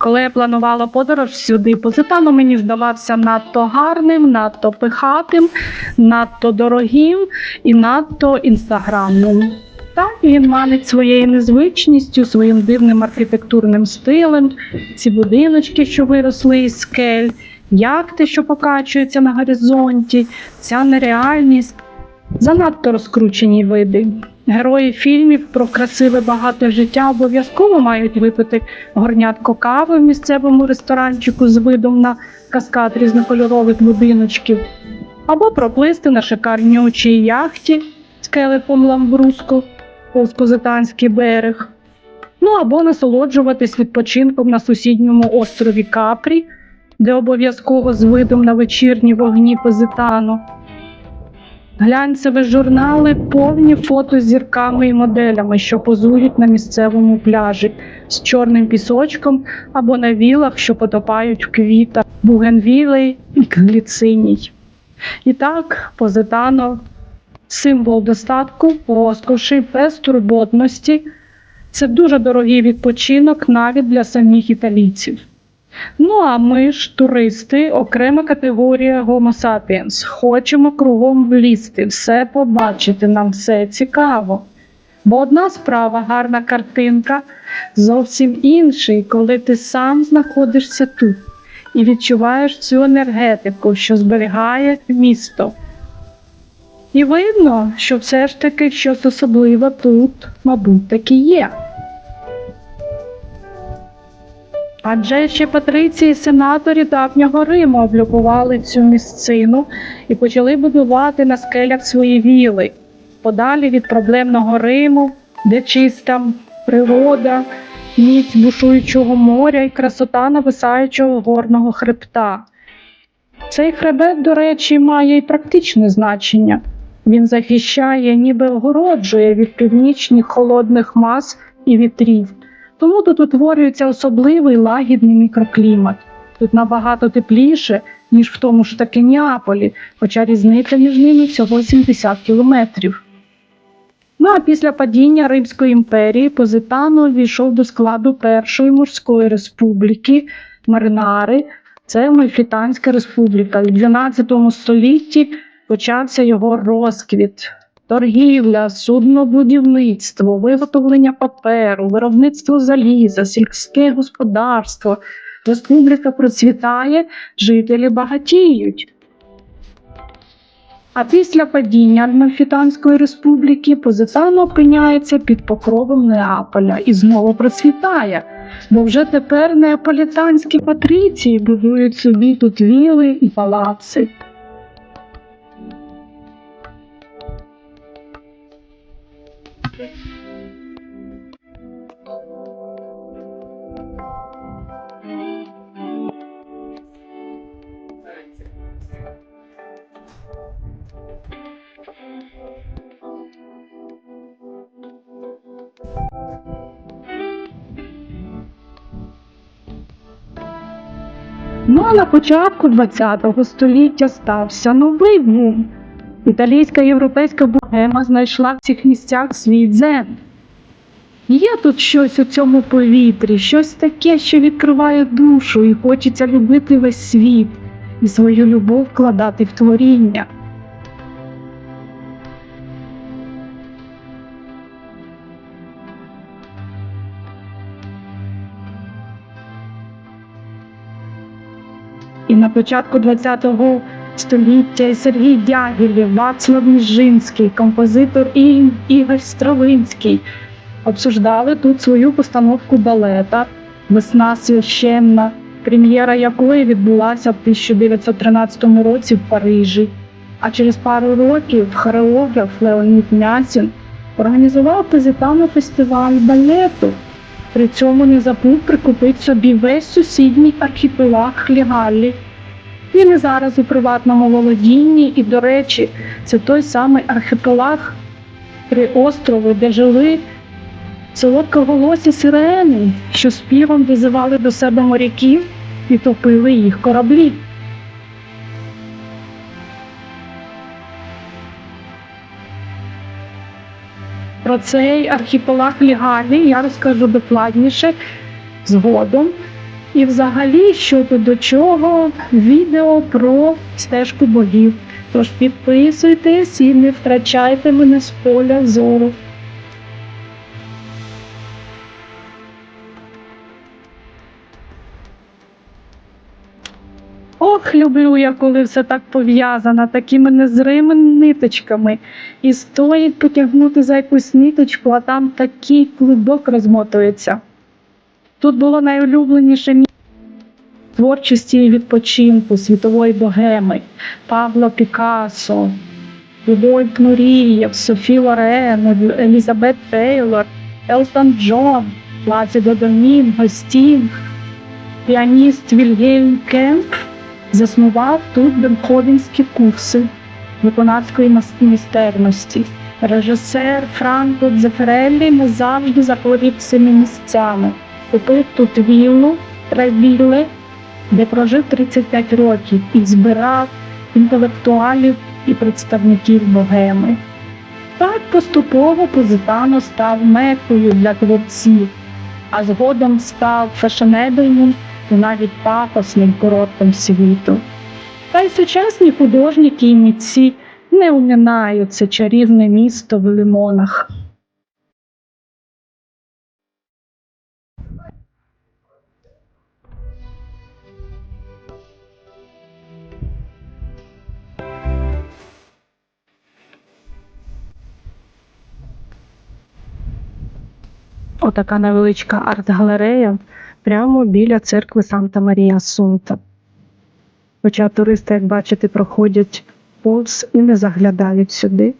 Коли я планувала подорож сюди, Позитано мені здавався надто гарним, надто пихатим, надто дорогим і надто інстаграмним. Так, він манить своєю незвичністю, своїм дивним архітектурним стилем, ці будиночки, що виросли із скель, яхти, що покачуються на горизонті, ця нереальність. Занадто розкручені види. Герої фільмів про красиве багате життя обов'язково мають випити горнятко кави в місцевому ресторанчику з видом на каскад різнокольорових будиночків, або проплисти на шикарнючій яхті з келихом ламбруску повз Позитанський берег. Ну або насолоджуватись відпочинком на сусідньому острові Капрі, де обов'язково з видом на вечірні вогні Позитану. Глянцеві журнали повні фото з зірками і моделями, що позують на місцевому пляжі з чорним пісочком або на вілах, що потопають в квітах, бугенвілей і гліциній. І так, Позитано символ достатку, розкоші, безтурботності. Це дуже дорогий відпочинок навіть для самих італійців. Ну а ми ж, туристи, окрема категорія Homo sapiens. Хочемо кругом влізти, все побачити, нам все цікаво. Бо одна справа гарна картинка, зовсім інший, коли ти сам знаходишся тут і відчуваєш цю енергетику, що зберігає місто. І видно, що все ж таки щось особливе тут, мабуть, таки є. Адже ще патриції сенаторі давнього Риму облюбували цю місцину і почали будувати на скелях свої віли, подалі від проблемного Риму, де чиста природа, міць бушуючого моря і красота нависаючого горного хребта. Цей хребет, до речі, має і практичне значення. Він захищає, ніби огороджує від північних холодних мас і вітрів. Тому тут утворюється особливий лагідний мікроклімат. Тут набагато тепліше, ніж в тому ж таки Неаполі, хоча різниця між ними всього 70 кілометрів. Ну а після падіння Римської імперії Позитано війшов до складу Першої морської республіки Маринари. Це Мальфітанська республіка. У 12 столітті почався його розквіт. Торгівля, суднобудівництво, виготовлення паперу, виробництво заліза, сільське господарство. Республіка процвітає, жителі багатіють. А після падіння Альмафітанської республіки Позитано опиняється під покровом Неаполя і знову процвітає, бо вже тепер неаполітанські патриції будують собі тут віли і палаци. Ну а на початку ХХ століття стався новий бум. Італійська європейська богема знайшла в цих місцях свій дзен. Є тут щось у цьому повітрі, щось таке, що відкриває душу, і хочеться любити весь світ і свою любов вкладати в творіння. І на початку ХХ століття і Сергій Дягілєв, Вацлав Ніжинський, композитор І- Ігор Стравинський обсуждали тут свою постановку балета Весна священна, прем'єра якої відбулася в 1913 році в Парижі. А через пару років хореограф Леонід Мясін організував Позитано фестиваль балету. При цьому не забув прикупити собі весь сусідній архіпелаг Лігаллі. Він і зараз у приватному володінні, і, до речі, це той самий архіпелаг три острови, де жили солодкоголосі сирени, що співом визивали до себе моряків і топили їх кораблі. Про цей архіпелаг Лігалі я розкажу докладніше згодом. І взагалі, що до чого, відео про стежку богів. Тож підписуйтесь і не втрачайте мене з поля зору. Ох, люблю я, коли все так пов'язано, такими незримими ниточками. І стоїть потягнути за якусь ниточку, а там такий клубок розмотується. Тут було найулюбленіше місце творчості і відпочинку світової богеми, Павло Пікассо, Любов Нурієв, Софі Лорен, Елізабет Тейлор, Елтон Джон, Плацидо Домінго, Стінг, піаніст Вільгельм Кемп заснував тут бенховенські курси виконавської майстерності. Режисер Франко Дзефереллі не завжди заходив цими місцями. Купив тут віллу Тревілле, де прожив 35 років і збирав інтелектуалів і представників богеми. Так поступово Позитано став мекою для творців, а згодом став фешенебельним і навіть пафосним курортом світу. Та й сучасні художники і митці не уминають це чарівне місто в лимонах. Отака невеличка арт-галерея прямо біля церкви Санта Марія Асунта. Хоча туристи, як бачите, проходять повз і не заглядають сюди.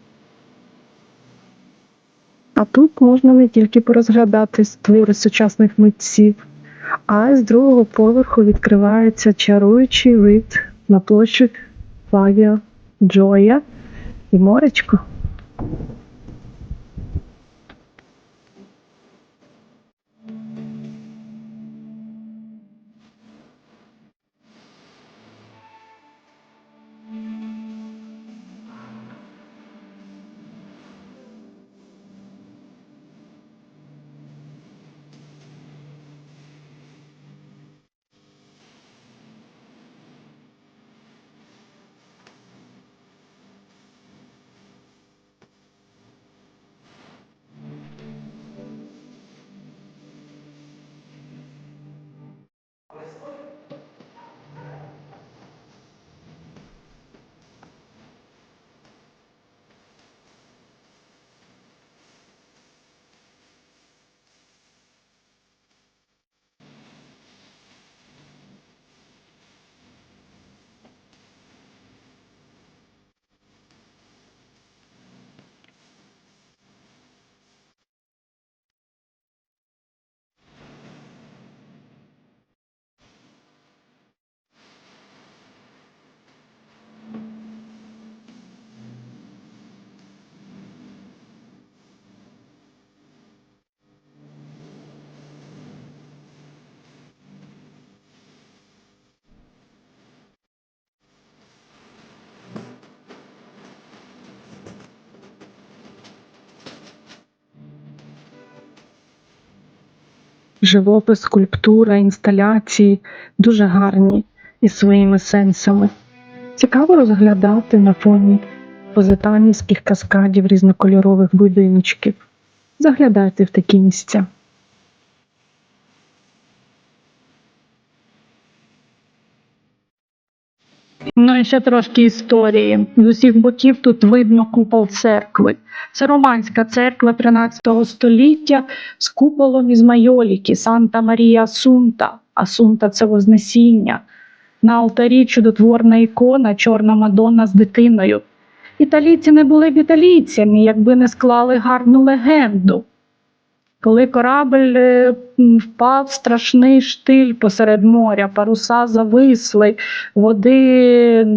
А тут можна не тільки порозглядати твори сучасних митців, а й з другого поверху відкривається чаруючий вид на площу Фавіо Джоя і моречко. Живопис, скульптура, інсталяції дуже гарні із своїми сенсами. Цікаво розглядати на фоні позитанівських каскадів різнокольорових будиночків. Заглядайте в такі місця. Ну і ще трошки історії. З усіх боків тут видно купол церкви. Це романська церква 13 століття з куполом із майоліки Санта Марія Асунта. Асунта це Вознесіння. На алтарі чудотворна ікона, чорна Мадонна з дитиною. Італійці не були б італійцями, якби не склали гарну легенду. Коли корабль е, впав страшний штиль посеред моря, паруса зависли, води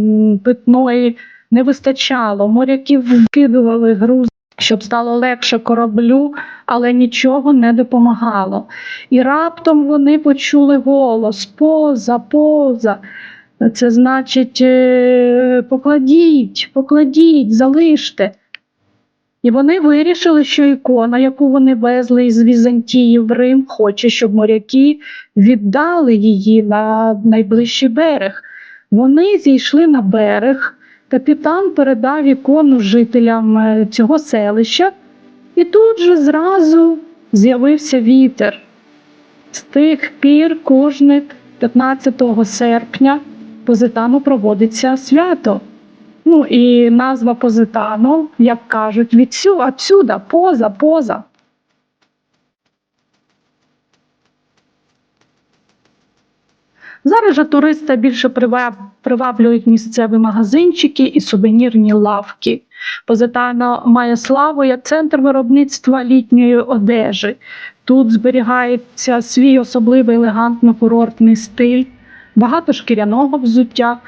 питної не вистачало. Моряків вкидували груз, щоб стало легше кораблю, але нічого не допомагало. І раптом вони почули голос поза, поза. Це значить, е, покладіть, покладіть, залиште. І вони вирішили, що ікона, яку вони везли із Візантії в Рим, хоче, щоб моряки віддали її на найближчий берег. Вони зійшли на берег. Капітан передав ікону жителям е, цього селища, і тут же зразу з'явився вітер. З тих пір кожне 15 серпня Позитану проводиться свято. Ну і назва Позитану, як кажуть, відсю, отсюда, поза, поза. Зараз же туриста більше приваблюють місцеві магазинчики і сувенірні лавки. Позитано має славу як центр виробництва літньої одежі. Тут зберігається свій особливий елегантно-курортний стиль, багато шкіряного взуття.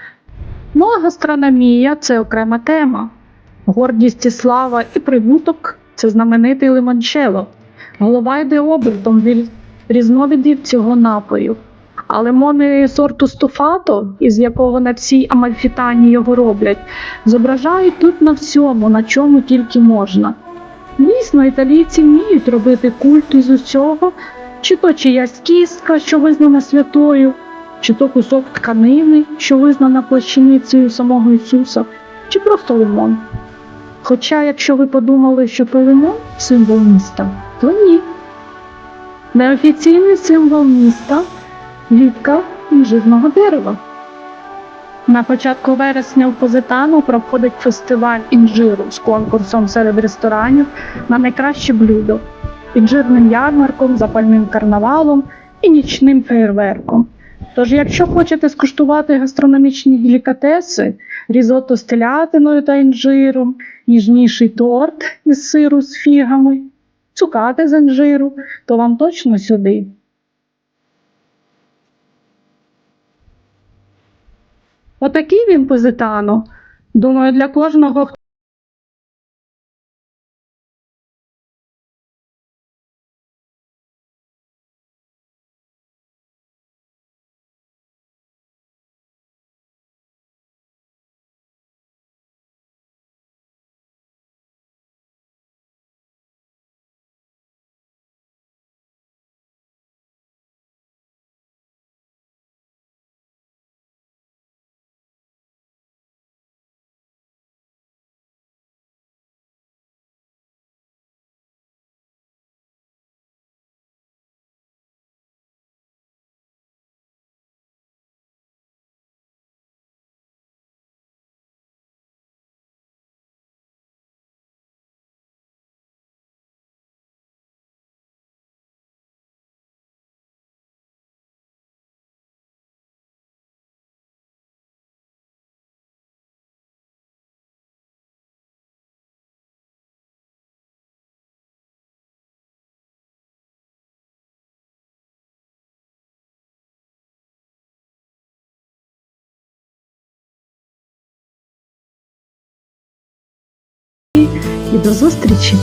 Ну а гастрономія це окрема тема. Гордість і слава і прибуток це знаменитий лимончело. Голова йде обертом від різновидів цього напою. А лимони сорту стуфато, із якого на всій Амальфітані його роблять, зображають тут на всьому, на чому тільки можна. Дійсно, італійці вміють робити культ із усього, чи то чиясь кістка, що визнана святою, чи то кусок тканини, що визнана плащаницею самого Ісуса, чи просто лимон. Хоча, якщо ви подумали, що то лимон символ міста, то ні. Неофіційний символ міста Вітка інжирного дерева. На початку вересня в Позитану проходить фестиваль інжиру з конкурсом серед ресторанів на найкраще блюдо, інжирним ярмарком, запальним карнавалом і нічним фейерверком. Тож, якщо хочете скуштувати гастрономічні делікатеси, різотто з телятиною та інжиром, ніжніший торт із сиру з фігами, цукати з інжиру, то вам точно сюди. Отакий він позитано. Думаю, для кожного, і до зустрічі!